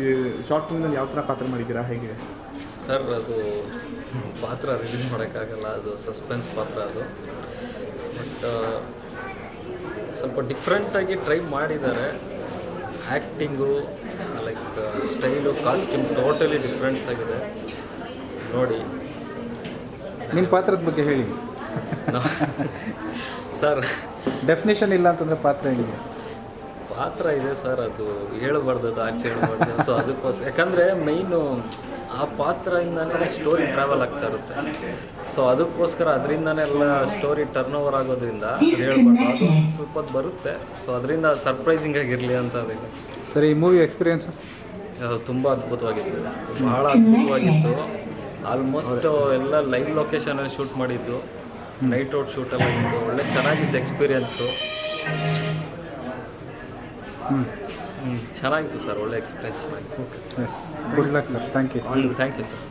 ಈ ಶಾರ್ಟ್ ಫಿಲ್ಮ್ನಲ್ಲಿ ಯಾವ ಥರ ಪಾತ್ರ ಮಾಡಿದ್ದೀರಾ? ಹೇಗೆ ಸರ್ ಅದು ಪಾತ್ರ ರಿಲೀಸ್ ಮಾಡೋಕ್ಕಾಗಲ್ಲ. ಅದು ಸಸ್ಪೆನ್ಸ್ ಪಾತ್ರ ಅದು. ಬಟ್ ಸ್ವಲ್ಪ ಡಿಫ್ರೆಂಟಾಗಿ ಟ್ರೈ ಮಾಡಿದ್ದಾರೆ. Acting like style costume totally difference ಆಗಿದೆ. ನೋಡಿ. ನಿಮ್ಮ ಪಾತ್ರದ ಬಗ್ಗೆ ಹೇಳಿ. ಸರ್ ಡೆಫಿನೇಷನ್ ಇಲ್ಲ ಅಂತಂದರೆ ಪಾತ್ರ ಹೆಂಗೆ ಪಾತ್ರ ಇದೆ ಸರ್ ಅದು ಹೇಳಬಾರ್ದು ಅದು ಆಚೆ ಹೇಳ್ಬಾರ್ದು ಸೊ ಅದಕ್ಕೋಸ್ಕರ. ಯಾಕಂದರೆ ಮೈನು ಆ ಪಾತ್ರದಿಂದನೇ ಸ್ಟೋರಿ ಟ್ರಾವೆಲ್ ಆಗ್ತಾ ಇರುತ್ತೆ. ಸೊ ಅದಕ್ಕೋಸ್ಕರ ಅದರಿಂದನೇ ಎಲ್ಲ ಸ್ಟೋರಿ ಟರ್ನ್ ಓವರ್ ಆಗೋದ್ರಿಂದ ಅದು ಹೇಳ್ಬಾರ್ದು. ಅದು ಸ್ವಲ್ಪ ಬರುತ್ತೆ. ಸೊ ಅದರಿಂದ ಸರ್ಪ್ರೈಸಿಂಗ್ ಆಗಿರಲಿ ಅಂತ ಅದಕ್ಕೆ ಸರಿ ಈ ಮೂವಿ ಎಕ್ಸ್ಪೀರಿಯನ್ಸ್ ತುಂಬ ಅದ್ಭುತವಾಗಿತ್ತು ಭಾಳ ಅದ್ಭುತವಾಗಿತ್ತು. ಆಲ್ಮೋಸ್ಟ್ ಎಲ್ಲ ಲೈವ್ ಲೊಕೇಶನಲ್ಲಿ ಶೂಟ್ ಮಾಡಿದ್ದು. ನೈಟ್ ಔಟ್ ಶೂಟ್ ಎಲ್ಲ ಇತ್ತು. ಒಳ್ಳೆ ಚೆನ್ನಾಗಿತ್ತು ಎಕ್ಸ್ಪೀರಿಯನ್ಸು ಚೆನ್ನಾಗಿತ್ತು ಸರ್ ಒಳ್ಳೆ ಎಕ್ಸ್ಪೀರಿಯನ್ಸ್ ಚೆನ್ನಾಗಿತ್ತು yes good luck sir thank you thank you sir